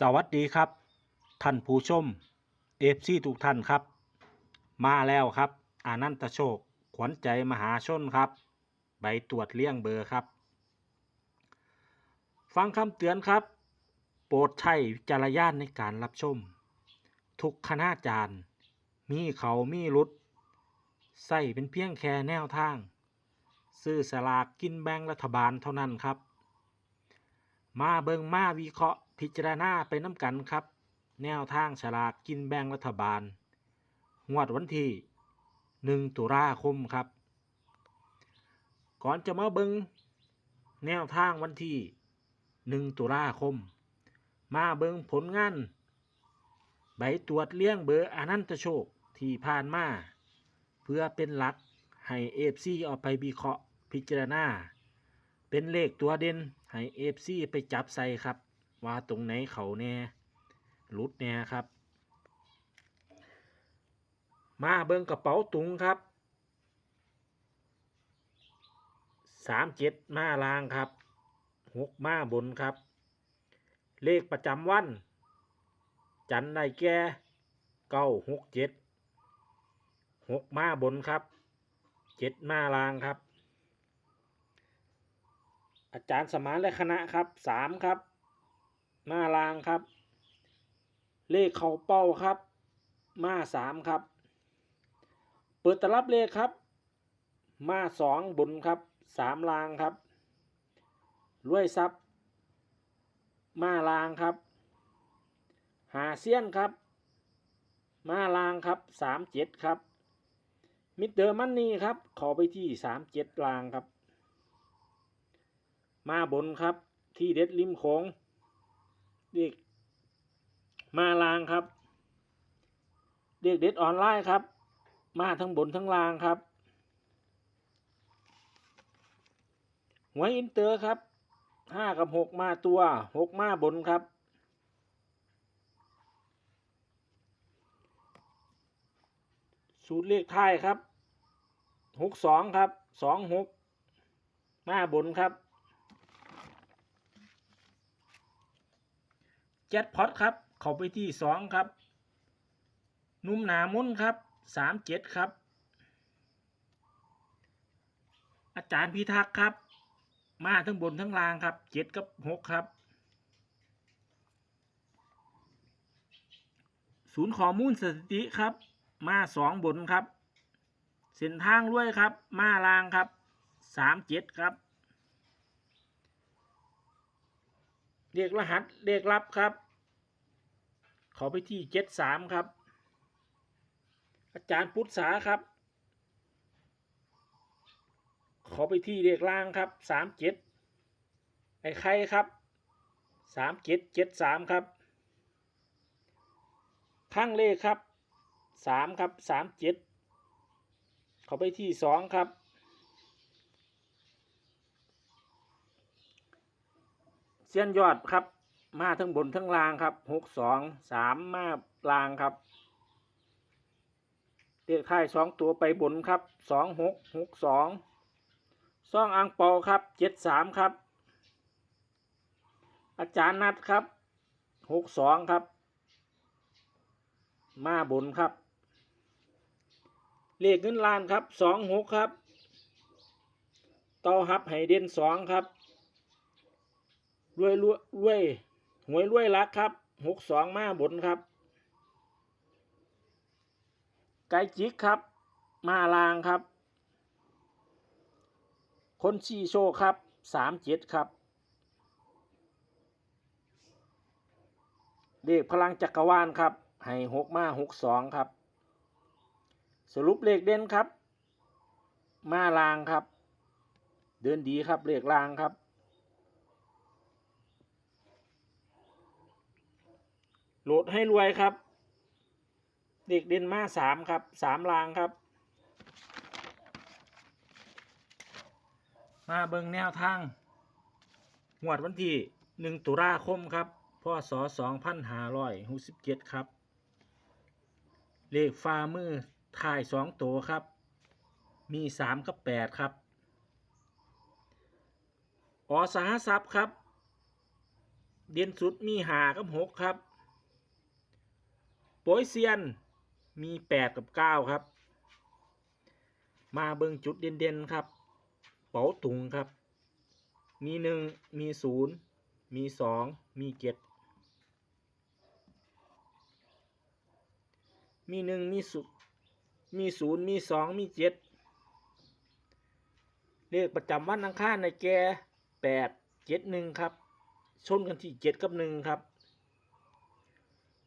สวัสดีครับ ท่านผู้ชมเอฟซีทุกท่านครับ มาแล้วครับ อานันตโชค ขวัญใจมหาชนครับ ใบตรวจเลี่ยงเบอร์ครับ ฟังคำเตือนครับ โปรดใช้วิจารณญาณในการรับชม ทุกคณาจารย์ มีเขามีรุดใส่เป็นเพียงแค่แนวทาง ซื้อสลากกินแบ่งรัฐบาลเท่านั้นครับ มาเบิงมาวิเคราะห์ พิจารณาไปน้ำกันครับ แนวทางฉลากกินแบ่งรัฐบาล งวดวันที่หนึ่งตุลาคมครับ ก่อนจะมาเบิงแนวทางวันที่หนึ่งตุลาคม มาเบิงผลงาน ใบตรวจเลี้ยงเบอร์อนันตโชคที่ผ่านมา เพื่อเป็นหลักให้เอฟซีเอาไปวิเคราะห์พิจารณา เป็นเลขตัวเด่นให้เอฟซีไปจับใส่ครับ ว่าตรงไหนเขาแน่หลุดแน่ครับ มาเบิ่งกระเป๋าตุงครับสามเจ็ดมาลางครับหกมาบนครับ เลขประจำวัน จันได้แก่เก้าหกเจ็ดหกมาบนครับเจ็ดมาลางครับ อาจารย์สมานและคณะครับสามครับ มาลางครับ เลขเขาเป้าครับ มาสามครับ เปิดตลับเลขครับ มาสองบนครับสามลางครับรวยซับมาลางครับ หาเซียนครับ มาลางครับสามเจ็ดครับ มิดเดอร์มันนี่ครับ ขอไปที่สามเจ็ดลางครับ มาบนครับที่เด็ดริมโขง เด็กมาลางครับ เด็กเด็ดออนไลน์ครับ มาทั้งบนทั้งลางครับหวยอินเตอร์ครับห้ากับหกมาตัวหกมาบนครับสูตรเลขท้ายครับหกสองครับสองหกมาบนครับ แจ็คพอตครับ เข้าไปที่สองครับ นุ่มหนามุนครับสามเจ็ดครับ อาจารย์พิทักษ์ครับ มาทั้งบนทั้งล่างครับเจ็ดกับหกครับศูนย์ข้อมูลสถิติครับ มาสองบนครับ เส้นทางรวยครับ มาล่างครับสามเจ็ดครับ เรียกรหัสเรียกรับครับ ขอไปที่เจ็ดสามครับ อาจารย์พุทธสาครับ ขอไปที่เรียกล่างครับสามเจ็ดไอ้ไข่ครับสามเจ็ดเจ็ดสามครับ ข้างเลขครับสามครับสามเจ็ดขอไปที่สองครับ เส้นยอดครับ มาทั้งบนทั้งล่างครับหกสองสามมาล่างครับเลขท้ายสองตัวไปบนครับสองหกหกสองซองอังเปาครับเจ็ดสามครับ อาจารย์นัดครับหกสองครับ มาบนครับ เลขเงินล้านครับสองหกครับต่อฮับไฮเดนสองครับ รวยรวยรวยหวยรวยรักครับหกสองมาบนครับ ไก่จิกครับ มาลางครับ คนชีโชคครับสามเจ็ดครับเลขพลังจักรวาลครับ ให้หกมาหกสองครับ สรุปเลขเด่นครับ มาลางครับ เดินดีครับเลขลางครับ โหลดให้รวยครับ เด็กเดนมาสามครับสามลางครับ มาเบิงแนวทางหวดวันที่หนึ่งตุลาคมครับพศสองพันห้าร้อยหกสิบเจ็ดครับ เลขฟ้ามือถ่ายสองตัวครับ มีสามกับแปดครับอสหทรัพย์ครับ เด่นสุดมีหากับหกครับ โปยเซียนมีแปดกับเก้าครับ มาเบิ่งจุดเด่นๆครับ เป๋าตุงครับ มีหนึ่งมีศูนย์มีสองมีเจ็ดมีหนึ่งมีศูมีศูนย์มีสองมีเจ็ดเลขประจำวันอังคารในแกแปดเจ็ดหนึ่งครับ ชนกันที่เจ็ดกับหนึ่งครับ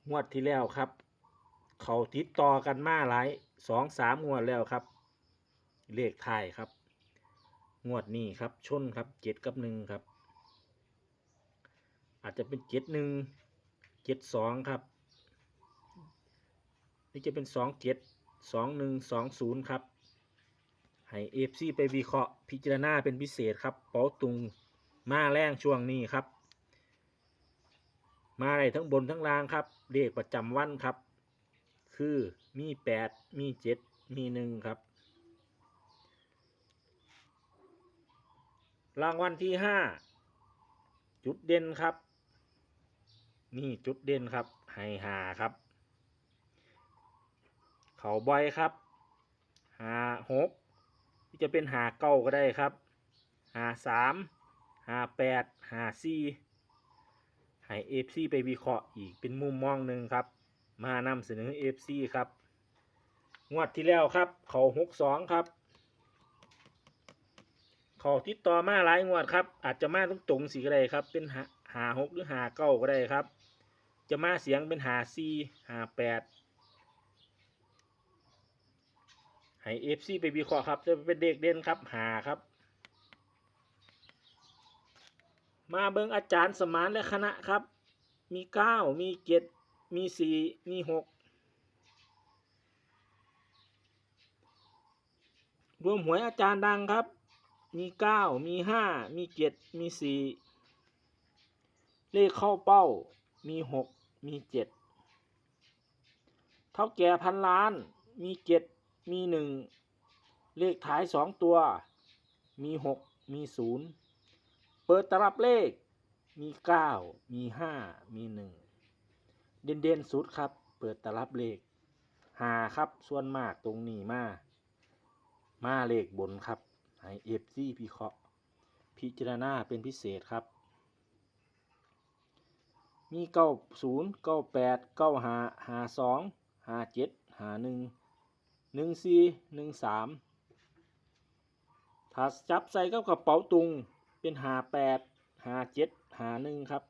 งวดที่แล้วครับ เขาติดต่อกันมาหลายสองสามงวดแล้วครับ เลขไทยครับ งวดนี้ครับชนครับเจ็ดกับหนึ่งครับ อาจจะเป็นเจ็ดหนึ่งเจ็ดสองครับนี่จะเป็นสองเจ็ดสองหนึ่งสองศูนย์ครับ ให้เอฟซีไปวิเคราะห์พิจารณาเป็นพิเศษครับ เป๋าตุงมาแรงช่วงนี้ครับ มาได้ทั้งบนทั้งล่างครับเลขประจำวันครับ คือมีแปดมีเจ็ดมีหนึ่งครับ รางวัลที่ห้าจุดเด่นครับ นี่จุดเด่นครับไฮหาครับ เขาบอยครับหาหกจะเป็นหาเก้าก็ได้ครับหาสามหาแปดหาสี่ให้เอฟซีไปวิเคราะห์อีกเป็นมุมมองหนึ่งครับ มานำเสนอเอฟซีครับ งวดที่แล้วครับ เขาหกสองครับ เขาติดต่อมาหลายงวดครับ อาจจะมาตรงตรงสีก็ได้ครับ เป็นหาหาหกหรือหาเก้าก็ได้ครับ จะมาเสียงเป็นหาสี่หาแปดให้เอฟซีไปวิเคราะห์ครับจะเป็นเด็กเด่นครับหาครับ มาเบิงอาจารย์สมานและคณะครับ มีเก้ามีเจ็ด มีสี่มีหกรวมหวยอาจารย์ดังครับ มีเก้ามีห้ามีเจ็ดมีสี่เลขเข้าเป้า มีหกมีเจ็ดเท่าแก่พันล้าน มีเจ็ดมีหนึ่งเลขท้ายสองตัว มีหกมีศูนย์เปิดตลับเลข มีเก้ามีห้ามีหนึ่ง เด่นเด่นๆสุดครับ เปิดตลับเลขหาครับ ส่วนมากตรงนี้มา มาเลขบนครับให้เอฟซีพิเคราะห์พิจารณาเป็นพิเศษครับ มีเก้าศูนย์เก้าแปดเก้าหาหาสองหาเจ็ดหาหนึ่งหนึ่งสี่หนึ่งสามถ้าจับใส่กับกระเป๋าตุงเป็นหาแปดหาเจ็ดหาหนึ่งครับ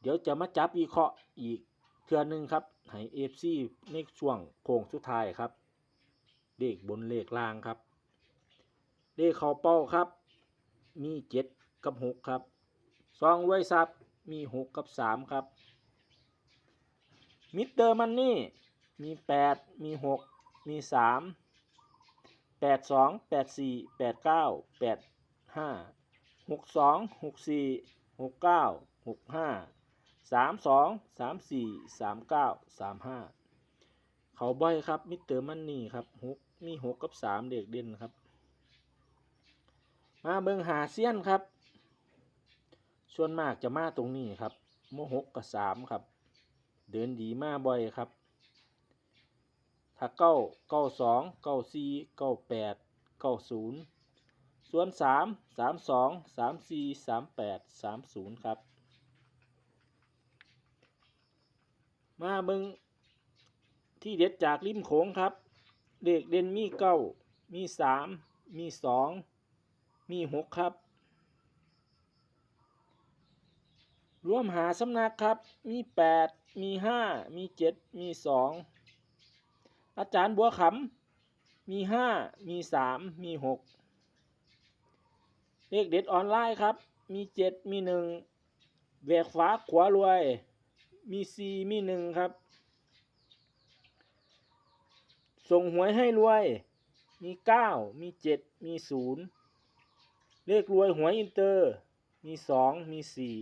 เดี๋ยวจะมาจับวิเคราะห์อีกเทือนึงครับให้เอฟซีในช่วงโค้งสุดท้ายครับเลขบนเลขล่างครับ เลขเขาเป้าครับ มีเจ็ดกับหกครับซองไว้ซับมีหกกับสามครับมิเตอร์มันนี่มีแปดมีหกมีสามแปดสองแปดสี่แปดเก้าแปดห้าหกสองหกสี่หกเก้าหกห้า สามสองสามสี่สามเก้าสามห้าเขาบ่อยครับมิเตอร์มันนี่ครับหกมีหกกับสามเด็กเด่นครับ มาเบิงหาเซียนครับส่วนมากจะมาตรงนี้ครับโมหกกับสามครับ เดินดีมาบ่อยครับถ้าเก้าเก้าสองเก้าสี่เก้าแปดเก้าศูนย์ส่วนสามสามสองสามสี่สามแปดสามศูนย์ครับ มาเบิงที่เด็ดจากริมโขงครับเด็กเด่นมีเก้ามีสามมีสองมีหกครับ รวมหาสำนักครับ มีแปดมีห้ามีเจ็ดมีสองอาจารย์บัวขำมีห้ามีสามมีหกเลขเด็ดออนไลน์ครับ มีเจ็ดมีหนึ่งแหวกฟ้าขวารวย มีสี่มีหนึ่งครับ ส่งหวยให้รวย มีเก้ามีเจ็ดมีศูนย์เลขรวยหวยอินเตอร์ มีสองมีสี่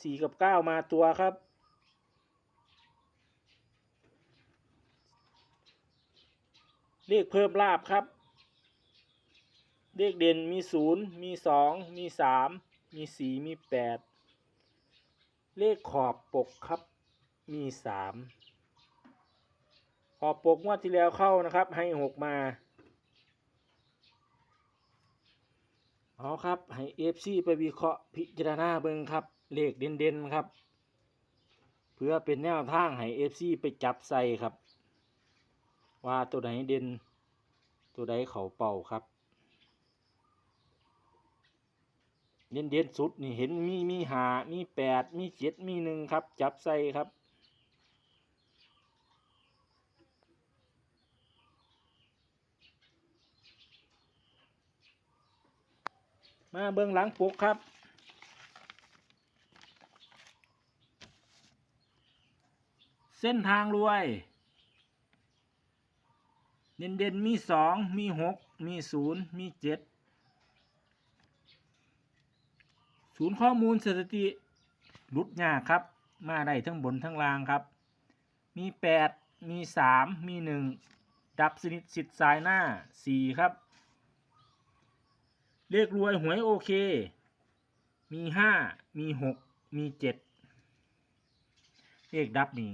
สี่กับเก้ามาตัวครับเลขเพิ่มลาบครับ เลขเด่นมีศูนย์มีสองมีสามมีสี่มีแปด เลขขอบปกครับมีสามขอบปกงวดที่แล้วเข้านะครับ ให้หกมาเอาครับ ให้เอฟซีไปวิเคราะห์พิจารณาเบิ่งครับ เลขเด่นๆครับ เพื่อเป็นแนวทางให้เอฟซีไปจับใส่ครับ ว่าตัวไหนเด่นตัวใดเขาเป่าครับ เด่นเด่นสุดนี่เห็นมีมีหามีแปดมีเจ็ดมีหนึ่งครับ จับใส่ครับ มาเบื้องหลังปกครับเส้นทางรวย เด่นเด่นมีสองมีหกมีศูนย์มีเจ็ด ศูนย์ข้อมูลสถิติลุดยากครับ มาได้ทั้งบนทั้งล่างครับ มีแปดมีสามมีหนึ่งดับสนิทสิทธิ์สายหน้าสี่ครับ เลขรวยหวยโอเค มีห้ามีหกมีเจ็ดเลขดับนี่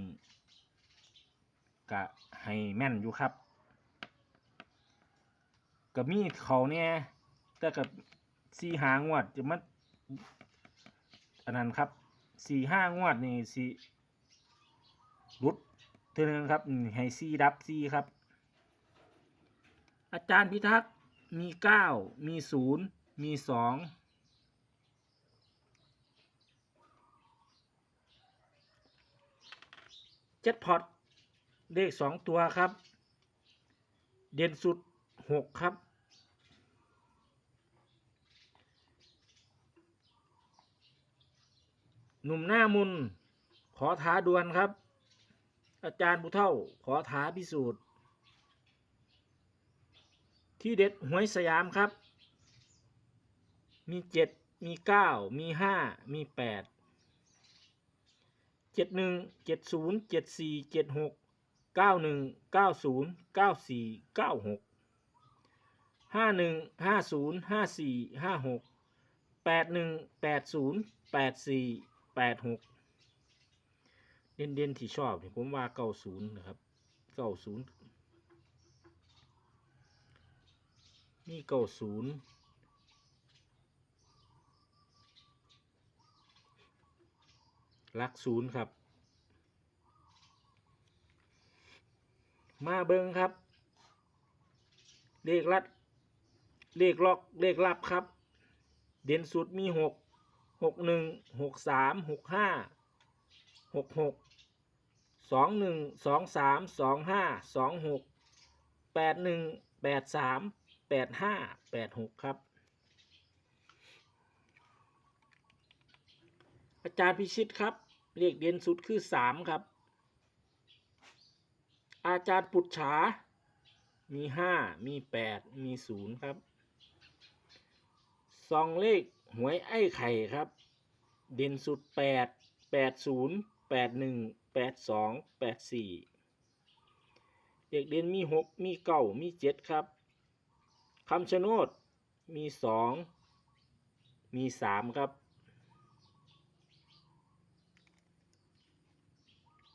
กะให้แม่นอยู่ครับกับมีเขาเนี่ยแต่กับสีหางวดจะมัน อันนั้นครับสี่ห้างวดนี่สี่รุดเท่านั้นครับนี่ให้สี่ดับสี่ครับ อาจารย์พิทักษ์มีเก้ามีศูนย์มีสองเจ็ดพอตเลขสองตัวครับ เด่นสุดหกครับ หนุ่มหน้ามุน ขอท้าดวลครับ อาจารย์ผู้เท่า ขอท้าพิสูจน์ ที่เด็ดหวยสยามครับ มีเจ็ดมีเก้ามีห้ามีแปดเจ็ดหนึ่งเจ็ดศูนย์เจ็ดสี่เจ็ดหกเก้าหนึ่งเก้าศูนย์เก้าสี่เก้าหกห้าหนึ่งห้าศูนย์ห้าสี่ห้าหกแปดหนึ่งแปดศูนย์แปดสี่ แปดหกเด่นเด่นที่ชอบเนี่ยผมว่าเก้าศูนย์นะครับเก้าศูนย์มีเก้าศูนย์ลักศูนย์ครับ มาเบิงครับ เลขลัด เลขล็อก เลขลับครับ เด่นสุดมีหก หกหนึ่งหกสามหกห้าหกหกสองหนึ่งสองสามสองห้าสองหกแปดหนึ่งแปดสามแปดห้าแปดหกครับ อาจารย์พิชิตครับเลขเด่นสุดคือสามครับ อาจารย์ปุจฉา มีห้ามีแปดมีศูนย์ครับซองเลข หวยไอ้ไข่ครับ เด่นสุดแปดแปดศูนย์แปดหนึ่งแปดสองแปดสี่เลขเด่นมีหกมีเก้ามีเจ็ดครับคำชะโนดมีสองมีสามครับ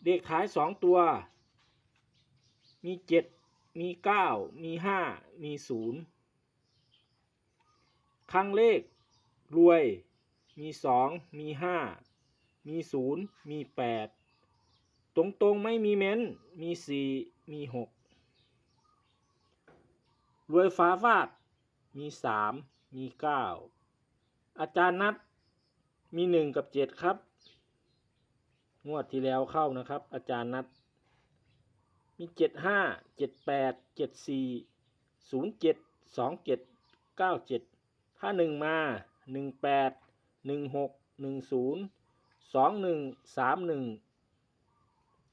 เลขท้ายสองตัว มีเจ็ดมีเก้ามีห้ามีศูนย์ครั้งเลข รวย มีสอง มีห้า มีศูนย์ มีแปด ตรงตรงๆไม่มีเม้น มีสี่ มีหก รวยฟ้าฟาด มีสาม มีเก้า อาจารย์นัด มีหนึ่งกับเจ็ดครับ งวดที่แล้วเข้านะครับ อาจารย์นัด มีเจ็ดห้า เจ็ดแปด เจ็ดสี่ ศูนย์เจ็ด สองเจ็ด เก้าเจ็ดถ้าหนึ่งมา หนึ่งแปดหนึ่งหกหนึ่งศูนย์สองหนึ่งสามหนึ่ง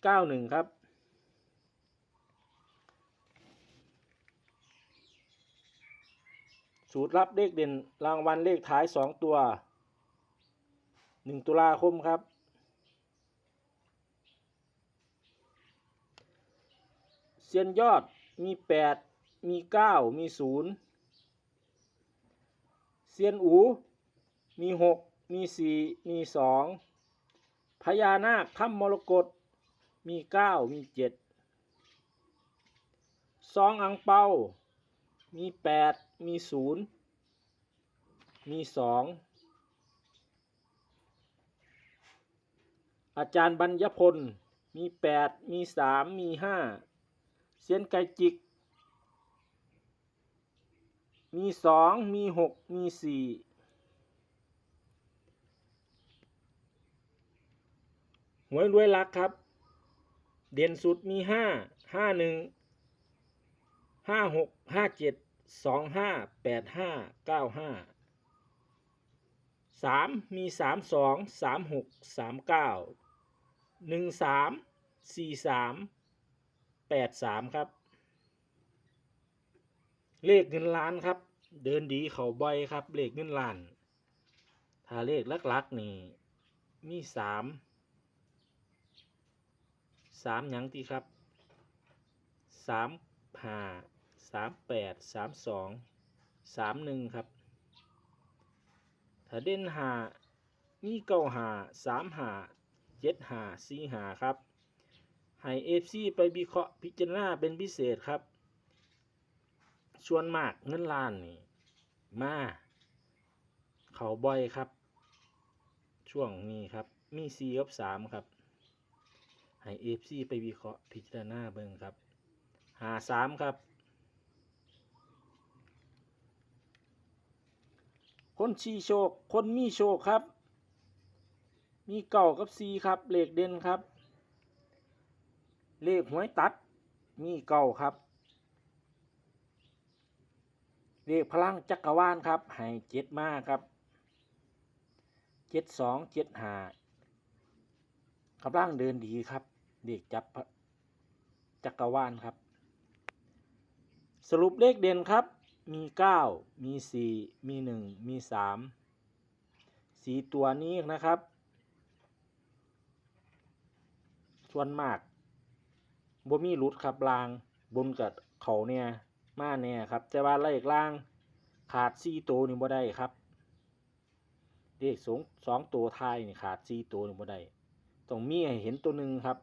เก้าหนึ่งครับสูตรลับเลขเด่นรางวัลเลขท้ายสองตัวหนึ่งตุลาคมครับ เซียนยอดมีแปดมีเก้ามีศูนย์ ซียนอูมีหกมีสี่มีสองญานาคถ้ำมรกตมีเก้ามีเจ็ดซองอังเปามีแปดมีศูนย์มีสองอาจารย์บรรยพล มีแปดมีสามมีห้าเซียนไก่จิก มีสองมีหกมีสี่หวยรวยลักครับ เด่นสุดมีห้าห้าหนึ่งห้าหกห้าเจ็ดสองห้าแปดห้าเก้าห้าสามมีสามสองสามหกสามเก้าหนึ่งสามสี่สามแปดสามครับ เลขเงินล้านครับ เดินดีเขาบ่อยครับ เลขเงินล้าน ถ้าเลขลักๆนี่ มีสาม สามหยังตีครับ สามห้าสามแปด สามสอง สามหนึ่งครับ ถ้าเด่นหามีเก้าหาสามหาเจ็ดหาสี่หาครับ ให้เอฟซีไปวิเคราะห์พิจารณาเป็นพิเศษครับ ส่วนมากเงินล้านนี่มาเขาบ่อยครับ ช่วงนี้ครับ มี4กับ3ครับ ให้เอฟซีไปวิเคราะห์พิจารณาเบิ่งครับหา3ครับ คนชีโชค คนมีโชคครับ มีเก่ากับซีครับเลขเด่นครับ เลขหวยตัด มีเก่าครับ เลขพลังจักรวาลครับให้เจ็ดมาครับเจ็ดสองเจ็ดหากำลังเดินดีครับเด็กจับจักรวาลครับ สรุปเลขเด่นครับ มีเก้ามีสี่มีหนึ่งมีสามสีตัวนี้นะครับ ส่วนมากบ่มีหลุดครับลางบนกับเขาเนี่ย มาเนี่ยครับแต่ว่าเลขล่างขาดสี่ตัวนี่บ่ได้ครับเลขสองสองตัวท้ายนี่ขาดสี่ตัวนี่บ่ได้ต้องมีให้เห็นตัวหนึ่งครับ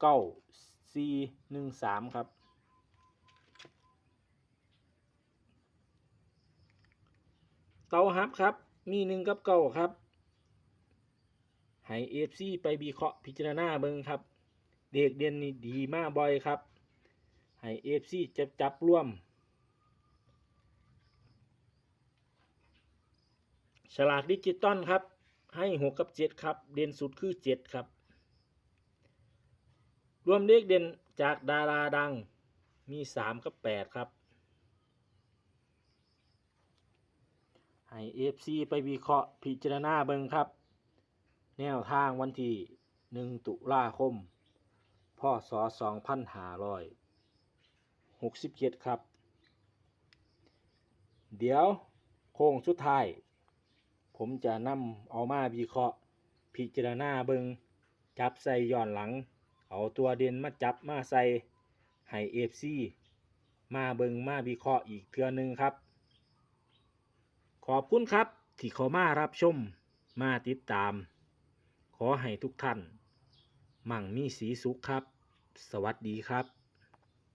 เก้าสี่หนึ่งสามครับเก้าฮับครับ มีหนึ่งกับเก้าครับให้เอฟซีไปบีเคราะห์พิจารณาเบิ่งครับ เด็กเด่นนี่ดีมากบ่อยครับ ให้เอฟซีจับจับร่วม ฉลากดิจิตอลครับ ให้หกกับเจ็ดครับ เด่นสุดคือเจ็ดครับ รวมเลขเด่นจากดาราดังมีสามกับแปดครับ ให้เอฟซีไปวิเคราะห์พิจารณาเบิงครับ แนวทางวันที่หนึ่งตุลาคมพศส องพันห้าร้อยหกสิบเจ็ดครับ เดี๋ยวโค้งสุดท้าย ผมจะนำเอามาวิเคราะห์ พิจารณาเบิงจับใส่ย้อนหลัง เอาตัวเด่นมาจับมาใส่ให้เอฟซีมาเบิงมาวิเคราะห์อีกเทือหนึ่งครับ ขอบคุณครับที่เขามารับชมมาติดตาม ขอให้ทุกท่าน มั่งมีสีสุขครับ สวัสดีครับ